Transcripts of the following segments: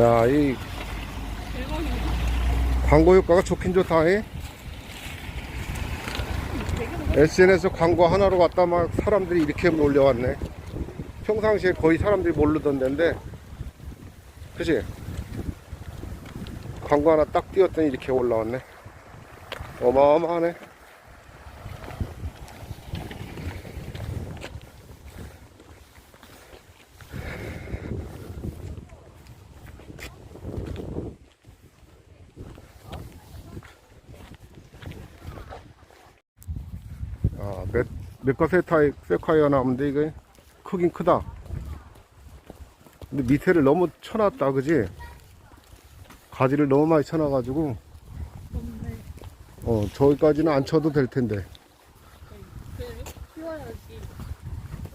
야, 이 광고 효과가 좋긴 좋다. 이. SNS 광고 하나로 갖다 막 사람들이 이렇게 몰려왔네. 평상시에 거의 사람들이 모르던 데인데, 그지? 광고 하나 딱 띄웠더니 이렇게 올라왔네. 어마어마하네. 아, 몇, 몇가 세타이, 세콰이어 나오는데 이거 크긴 크다. 근데 밑에를 너무 쳐놨다, 그지? 가지를 너무 많이 쳐놔가지고, 어, 저기까지는 안 쳐도 될 텐데.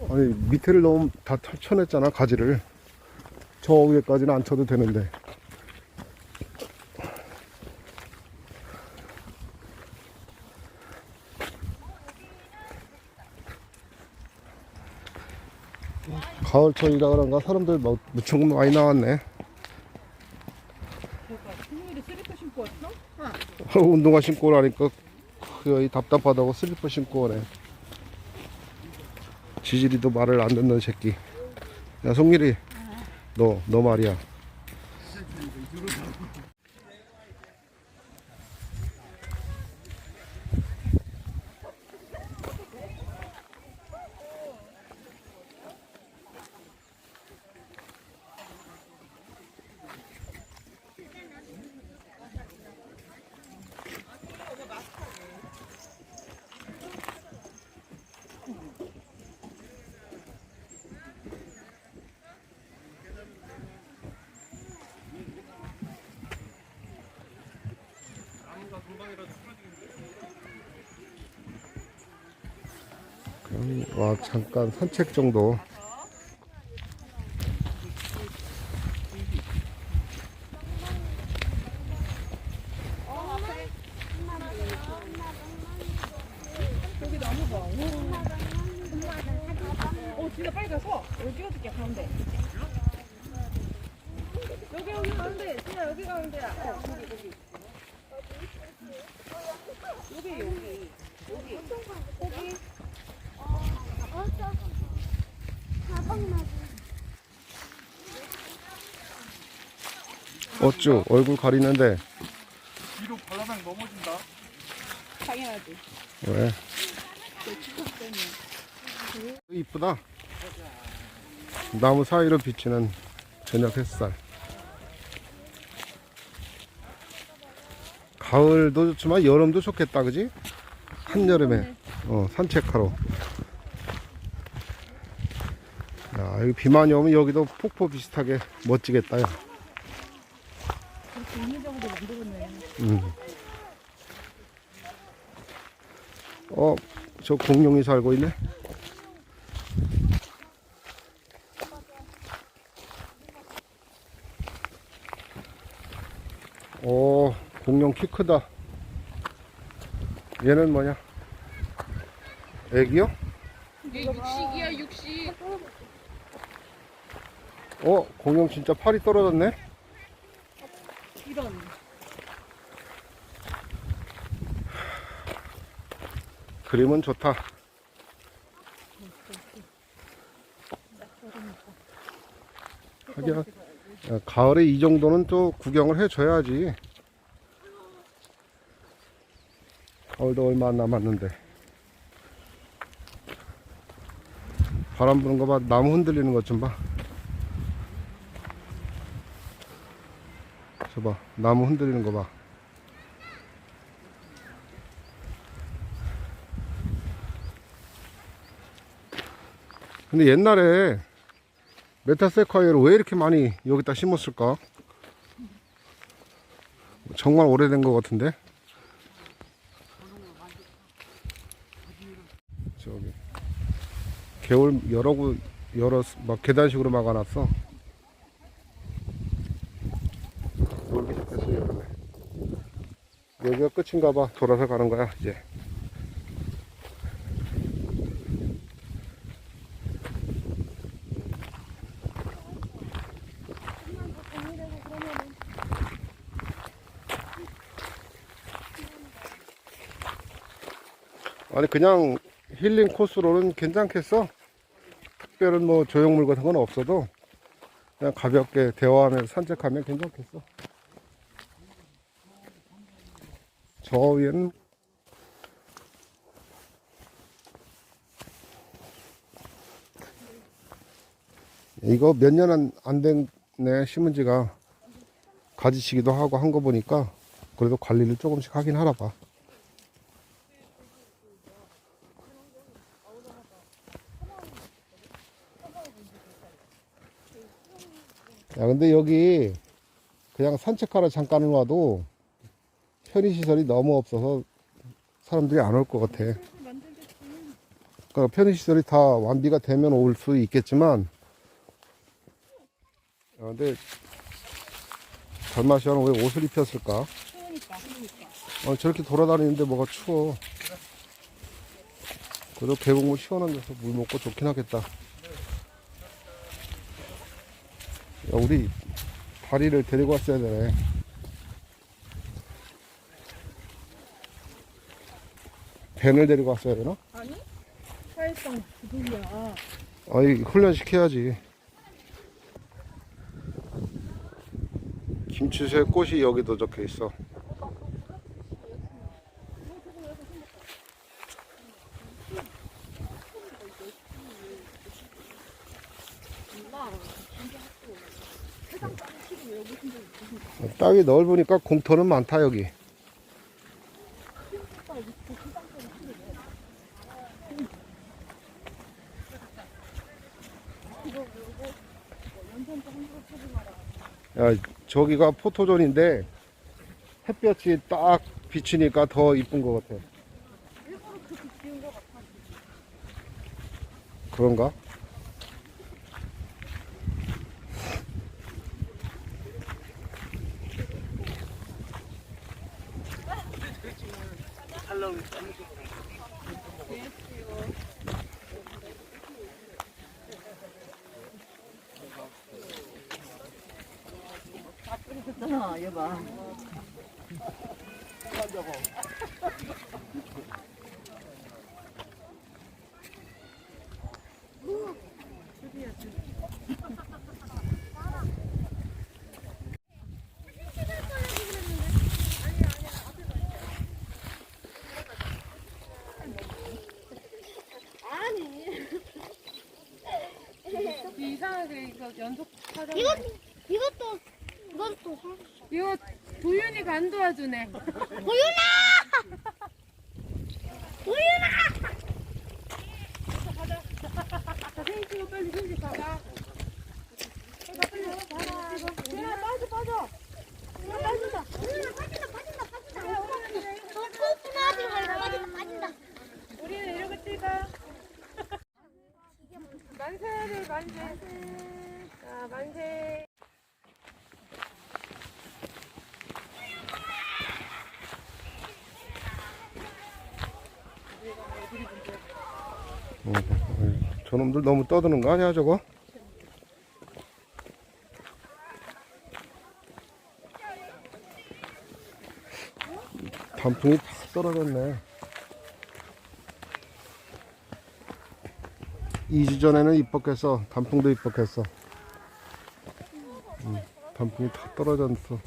아니, 밑에를 너무 다 쳐- 쳐냈잖아, 가지를. 저 위에까지는 안 쳐도 되는데. 가을철이라 그런가 사람들 뭐 무척 많이 나왔네. 운동화 신고 오라니까 거의 답답하다고 슬리퍼 신고 오네. 지질이도 말을 안 듣는 새끼. 야 송일이, 너 너 말이야. 그럼 와 잠깐 산책 정도. 여기 진짜 빨리 가서 여기 찍어줄게, 가운데. 여기, 여기 가운데. 진짜 여기 가운데야. 어, 거기. 여기, 여기. 여기. 거기. 어쭈 얼굴 가리는데 뒤로 발라당 넘어진다. 당연하지. 왜? 이쁘다. 나무 사이로 비치는 저녁 햇살. 가을도 좋지만 여름도 좋겠다, 그지? 한여름에 어, 산책하러. 야, 여기 비만이 오면 여기도 폭포 비슷하게 멋지겠다, 야. 음. 어, 저 공룡이 살고 있네. 오, 공룡 키 크다. 얘는 뭐냐? 애기요? 이게 육식이야, 육식. 어, 공룡 진짜 팔이 떨어졌네? 이런. 그림은 좋다. 하기야, 야, 가을에 이 정도는 또 구경을 해줘야지. 가을도 얼마 안 남았는데. 바람 부는 거 봐. 나무 흔들리는 것 좀 봐. 저 봐. 나무 흔들리는 거 봐. 근데 옛날에 메타세콰이어를 왜 이렇게 많이 여기다 심었을까? 정말 오래된 것 같은데? 저기 개울 여러 구 여러 막 계단식으로 막아놨어. 여기가 끝인가 봐. 돌아서 가는 거야 이제. 아니 그냥 힐링 코스로는 괜찮겠어? 특별한 뭐 조형물 같은 건 없어도 그냥 가볍게 대화하면서 산책하면 괜찮겠어? 저 위에는 이거 몇 년 안 됐네 심은 지가 가지치기도 하고 한 거 보니까 그래도 관리를 조금씩 하긴 하나 봐. 야, 근데 여기 그냥 산책하러 잠깐 와도 편의시설이 너무 없어서 사람들이 안 올 것 같아. 그러니까 편의시설이 다 완비가 되면 올 수 있겠지만, 야, 근데 달마시아는 왜 옷을 입혔을까? 아, 저렇게 돌아다니는데 뭐가 추워. 그래도 계곡물 시원한 데서 물 먹고 좋긴 하겠다. 야, 우리 다리를 데리고 왔어야 되네. 벤을 데리고 왔어야 되나? 아니? 사회성 부분이야. 아이, 훈련시켜야지. 김치새 꽃이 여기도 적혀 있어. 땅이 넓으니까 공터는 많다 여기. 야, 저기가 포토존인데 햇볕이 딱 비치니까 더 이쁜 것 같아. 그런가? 아, 여봐. 이상하게 이거 연속 촬영. 이것 이것도 이것도 사- 이거 도윤이가 안 도와주네. 도윤아 자, 생일 찍어 빨리 생일 가자. 빨리 빨리 가라. 도윤아 빠져 빠져. 도윤아 빠진다 도윤아 빠진다 빠진다 빠진다 저 코프나 하지 말고 빠진다 빠진다 우리는 이러고 찍어. 만세를 만세. 자 만세. 어, 어이, 저놈들 너무 떠드는 거 아니야 저거? 단풍이 다 떨어졌네. 2주 전에는 입덕했어. 단풍도 입덕했어. 음, 단풍이 다 떨어졌어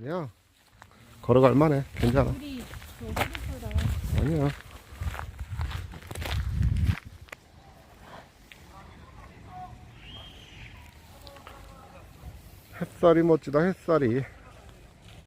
아니야. 걸어갈 만해. 괜찮아. 아니야. 햇살이 멋지다, 햇살이.